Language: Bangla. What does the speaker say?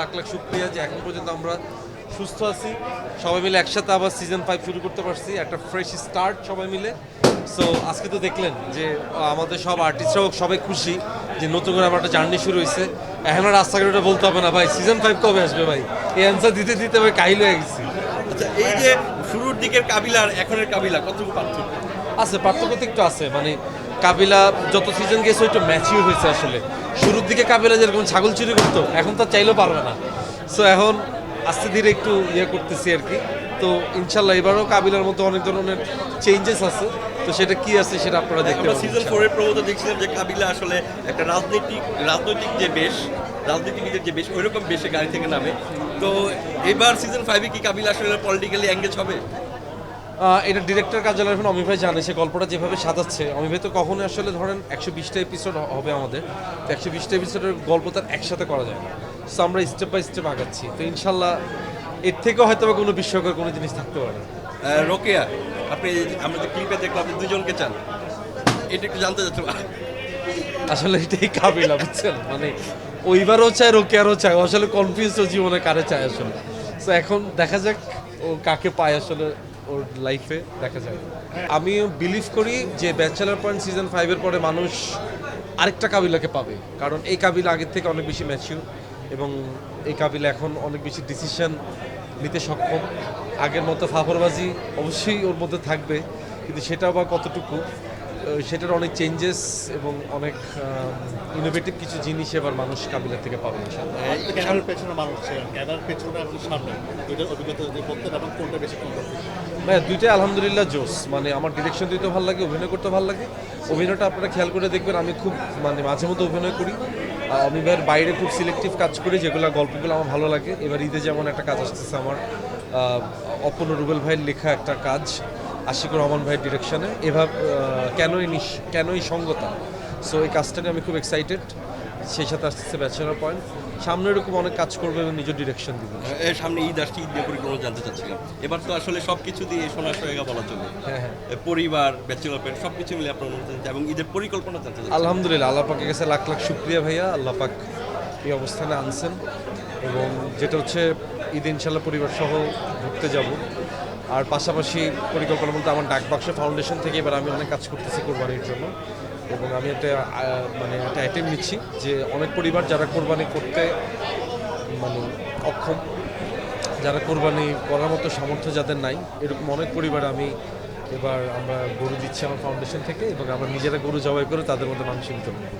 লাখ লাখ শুক্রিয়া যে এখন পর্যন্ত আমরা সুস্থ আছি। সবাই মিলে একসাথে আবার সিজন ফাইভ শুরু করতে পারছি। একটা ফ্রেশ স্টার্ট সবাই মিলে। সো আজকে তো দেখলেন যে আমাদের সব আর্টিস্টরাও সবাই খুশি যে নতুন করে আমার একটা জার্নি শুরু হয়েছে। এখন আর রাস্তাঘাটে বলতে হবে না ভাই সিজন ফাইভ কবে আসবে ভাই? এই অ্যান্সার দিতে দিতে ভাই কাহিল হয়ে গেছি। আচ্ছা এই যে শুরুর দিকের কাবিলা আর এখনের কাবিলা কতটুকু পার্থক্য? আছে পার্থক্য তো একটু আছে। মানে কাবিলা যত সিজন গেছে একটু ম্যাচিউর হয়েছে আসলে। শুরুর দিকে কাবিলা যেরকম ছাগল চুরি করতো এখন তো চাইলেও পারবে না। সো এখন আস্তে ধীরে একটু ইয়ে করতেছি আর কি। তো ইনশাল্লাহ এবারও কাবিলার মতো অনেক ধরনের চেঞ্জেস আছে। তো সেটা কি আছে সেটা আপনারা দেখতে পাবেন সিজন ফোরের প্রবন্ধ দেখছিলাম যে কাবিলা আসলে একটা রাজনৈতিক রাজনৈতিক যে বেশ রাজনীতিবিদের যে বেশ ওইরকম বেশে গাড়ি থেকে নামে। তো এবার সিজন ফাইভে কি কাবিলা আসলে পলিটিক্যালি এঙ্গেজ হবে? এটা ডিরেক্টর কার্যালয় এখন অমি ভাই জানে সে গল্পটা যেভাবে সাজাচ্ছে। অমি ভাই তো কখনোই আসলে ধরেন একশো বিশটা এপিসোড হবে আমাদের। তো একশো বিশটা এপিসোডের গল্প তার একসাথে করা যায় না। সো আমরা স্টেপ বাই স্টেপ আগাচ্ছি। তো ইনশাল্লাহ এর থেকেও হয়তো বা কোনো বিস্ময়কর কোনো জিনিস থাকতে পারে। রোকেয়া আপনি আমরা যে ক্লিপে দেখলাম আপনি দুজনকে চান এটা একটু জানতে চাচ্ছি আসলে এটাই কাবিলা বুঝছেন? মানে ওইবারও চায় রোকেয়ারও চায়। আসলে কনফিউজ ও জীবনে কারে চায় আসলে। তো এখন দেখা যাক ও কাকে পায় আসলে। ওর লাইফে দেখা যায়। আমি বিলিভ করি যে ব্যাচেলার পয়েন্ট সিজন ফাইভের পরে মানুষ আরেকটা কাবিলাকে পাবে। কারণ এই কাবিলা আগের থেকে অনেক বেশি ম্যাচিউর এবং এই কাবিলা এখন অনেক বেশি ডিসিশন নিতে সক্ষম। আগের মতো ফাফরবাজি অবশ্যই ওর মধ্যে থাকবে, কিন্তু সেটাও বা কতটুকু সেটার অনেক চেঞ্জেস এবং অনেক ইনোভেটিভ কিছু জিনিস এবার মানুষ কাবিলা থেকে পাবে ক্যামেরার পেছনে মানুষ ছিলেন ক্যামেরার পেছনে এবং সামনে দুইটার অভিজ্ঞতা যদি বলতেন এবং কোনটা বেশি হ্যাঁ দুইটাই আলহামদুলিল্লাহ জোস মানে আমার ডিরেকশন দিতে ভালো লাগে অভিনয় করতে ভালো লাগে। অভিনয়টা আপনারা খেয়াল করে দেখবেন আমি খুব মানে মাঝে মধ্যে অভিনয় করি। আমি এবার বাইরে খুব সিলেক্টিভ কাজ করি যেগুলো গল্পগুলো আমার ভালো লাগে। এবার ঈদে যেমন একটা কাজ আসতেছে আমার অপূর্ণ রুবেল ভাইয়ের লেখা একটা কাজ আশিকুর রহমান ভাইয়ের ডিরেকশনে এভাবে কেনই কেনই সঙ্গতা? সো এই কাজটা নিয়ে আমি খুব এক্সাইটেড সেই সাথে আসতেছে ব্যাচেলার পয়েন্ট সামনে এরকম অনেক কাজ করবে এবং নিজের ডিরেকশন দিবে। এর সামনে ঈদ আসছে ঈদ নিয়ে পরিকল্পনা জানতে চাচ্ছিলাম। এবার তো আসলে সব কিছু দিয়ে সোনার সোয়েগা বলা চলে। হ্যাঁ হ্যাঁ। পরিবার ব্যাচেলর পেন সব কিছু মিলে আপনার অনুমতি এবং ঈদের পরিকল্পনা জানতে চাচ্ছি আলহামদুলিল্লাহ আল্লাহ পাকের কাছে লাখ লাখ শুক্রিয়া ভাইয়া। আল্লাহ পাক এই অবস্থানে আনছেন। এবং যেটা হচ্ছে ঈদ ইনশাল্লাহ পরিবার সহ ঘুরতে যাব। আর পাশাপাশি পরিকল্পনা বলতে আমার ডাক ডাকবাক্স ফাউন্ডেশন থেকে এবার আমি অনেক কাজ করতেছি কোরবানির জন্য। এবং আমি একটা মানে একটা অ্যাটেম্প নিচ্ছি যে অনেক পরিবার যারা কোরবানি করতে মানে অক্ষম, যারা কোরবানি করার মতো সামর্থ্য যাদের নাই, এরকম অনেক পরিবার আমি এবার আমরা গরু দিচ্ছি আমার ফাউন্ডেশন থেকে এবং আমরা নিজেরা গরু জবাই করে তাদের মধ্যে মাংস বিতরণ করি।